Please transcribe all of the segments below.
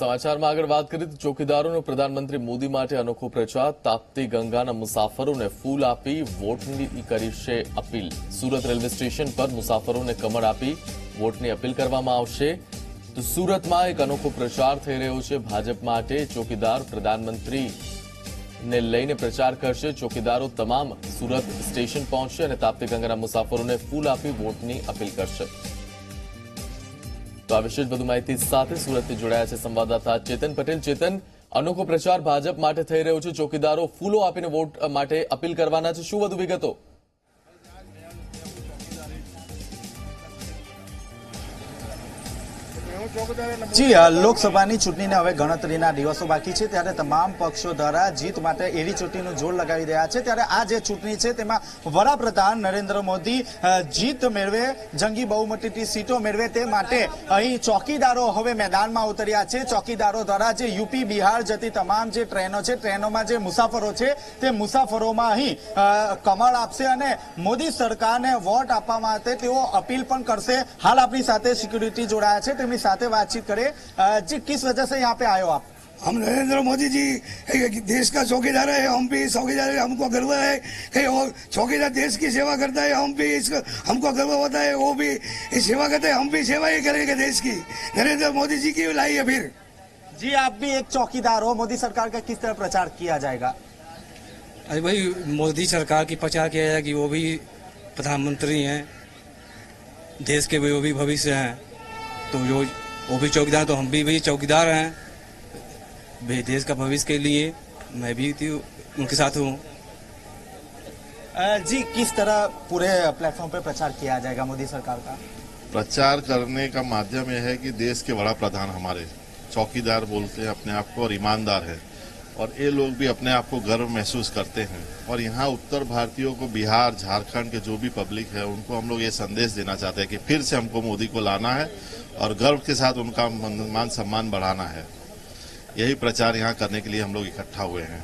સાચારમાં અગર વાત કરી તો ચોકીદારોનો પ્રધાનમંત્રી મોદી માટે अनोખો પ્રચાર તાપ્તી ગંગાના મુસાફરોને ફૂલ આપી વોટની અપીલ કરી છે સુરત રેલવે સ્ટેશન પર મુસાફરોને કમર આપી વોટની અપીલ કરવામાં આવશે તો સુરતમાં એક अनोખો પ્રચાર થઈ રહ્યો છે ભાજપ માટે ચોકીદાર પ્રધાનમંત્રી ને લઈને પ્રચાર કરશે ચોકીદારો તમામ સુરત સ્ટેશન પહોંચશે અને તાપ્તી ગંગાના મુસાફરોને ફૂલ આપી વોટની અપીલ કરશે તો આ વિશે વધુ માહિતી સાથે સુરતથી જોડાયા છે સંવાદદાતા ચેતન પટેલ ચેતન અનોખો પ્રચાર ભાજપ માટે થઈ રહ્યો છે ચોકીદારો ફૂલો આપીને વોટ માટે અપીલ કરવાના છે શું વધુ વિગતો જી લોકસભાની ચૂંટણીને હવે ગણતરીના દિવસો બાકી છે ત્યારે તમામ પક્ષો દ્વારા જીત માટે એવી ચૂંટણીનું જોર લગાવી રહ્યા છે ત્યારે આ જે ચૂંટણી છે તેમાં વડાપ્રધાન નરેન્દ્ર મોદી જીત મેળવે જંગી બહુમતીથી સીટો મેળવે તે માટે અહીં ચોકીદારો હવે મેદાનમાં ઉતર્યા છે ચોકીદારો દ્વારા જે યુપી બિહાર જતી તમામ જે ટ્રેનો છે ટ્રેનોમાં જે મુસાફરો છે તે મુસાફરોમાં અહીં કમળ આપશે અને મોદી સરકારને વોટ આપવા માટે તેઓ અપીલ પણ કરશે હાલ આપણી સાથે સિક્યુરિટી જોડાયા છે તેમની સાથે चाहते हैं बातचीत करें जी किस वजह से यहाँ पे आए हो आप हम नरेंद्र मोदी जी देश का चौकीदार है हम भी चौकीदार है हमको गर्व है कि वो चौकीदार देश की सेवा करता है हम भी इसको हमको गर्व होता है वो भी इस सेवा करते हैं हम भी सेवा ही करेंगे देश की नरेंद्र मोदी जी की लाई है फिर जी आप भी एक चौकीदार हो मोदी सरकार का किस तरह प्रचार किया जाएगा अरे भाई मोदी सरकार की प्रचार किया जाएगी वो भी प्रधानमंत्री हैं देश के वो भी भविष्य हैं तो जो वो भी चौकीदार तो हम भी वही चौकीदार हैं भाई देश का भविष्य के लिए मैं भी थी तो उनके साथ हूँ जी किस तरह पूरे प्लेटफॉर्म पर प्रचार किया जाएगा मोदी सरकार का प्रचार करने का माध्यम यह है कि देश के बड़ा प्रधान हमारे चौकीदार बोलते हैं अपने आप को और ईमानदार है और ये लोग भी अपने आप को गर्व महसूस करते हैं और यहाँ उत्तर भारतीयों को बिहार झारखंड के जो भी पब्लिक है उनको हम लोग ये संदेश देना चाहते हैं कि फिर से हमको मोदी को लाना है और गर्व के साथ उनका मान सम्मान बढ़ाना है यही प्रचार यहाँ करने के लिए हम लोग इकट्ठा हुए हैं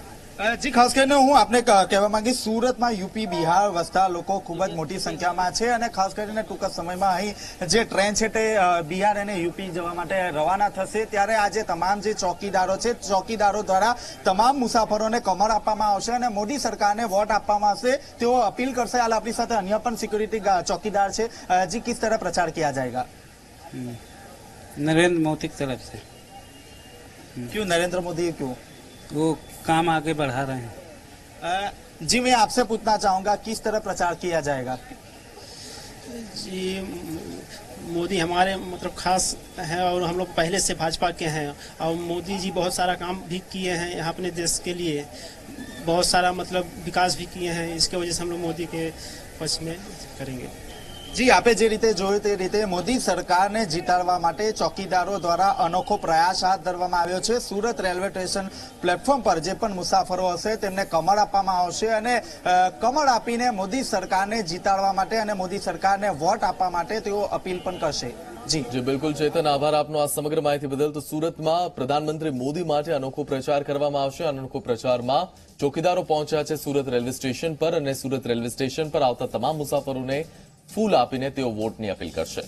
જી ખાસ કરીને હું આપને કહેવા માંગીશ સુરતમાં યુપી બિહાર વસતા લોકો ખૂબ જ મોટી સંખ્યામાં છે અને ખાસ કરીને ટૂંક સમયમાં અહીં જે ટ્રેન છે તે બિહાર અને યુપી જવા માટે રવાના થશે ત્યારે આજે તમામ જે ચોકીદારો છે ચોકીદારો દ્વારા તમામ મુસાફરોને કમર આપવામાં આવશે અને મોદી સરકારને વોટ આપવામાં આવશે તેઓ અપીલ કરશે હાલ આપણી સાથે અન્ય પણ સિક્યુરિટી ચોકીદાર છે જી કિસ તરફ પ્રચાર કિયા જાયગા નરેન્દ્ર મોદી તરફ છે ક્યુ નરેન્દ્ર મોદી ક્યુ वो काम आगे बढ़ा रहे हैं जी मैं आपसे पूछना चाहूँगा किस तरह प्रचार किया जाएगा जी मोदी हमारे मतलब खास हैं और हम लोग पहले से भाजपा के हैं और मोदी जी बहुत सारा काम भी किए हैं यहाँ अपने देश के लिए बहुत सारा मतलब विकास भी किए हैं इसके वजह से हम लोग मोदी के पक्ष में करेंगे જી આપે જે રીતે જોયું તે રીતે મોદી સરકારને જીતાડવા માટે ચોકીદારો દ્વારા અનોખો પ્રયાસ હાથ ધરવામાં આવ્યો છે સુરત રેલવે સ્ટેશન પ્લેટફોર્મ પર જે પણ મુસાફરો હશે તેમને કમળ આપવામાં આવશે અને કમળ આપીને મોદી સરકારને જીતાડવા માટે અને મોદી સરકારને વોટ આપવા માટે તેઓ અપીલ પણ કરશે જી જી બિલકુલ ચેતન આભાર આપનો આ સમગ્ર માહિતી બદલ તો સુરતમાં પ્રધાનમંત્રી મોદી માટે અનોખો પ્રચાર કરવામાં આવશે અનોખો પ્રચારમાં ચોકીદારો પહોંચ્યા છે સુરત રેલવે સ્ટેશન પર અને સુરત રેલવે સ્ટેશન પર આવતા તમામ મુસાફરોને ફૂલ આપીને તેઓ વોટની અપીલ કરશે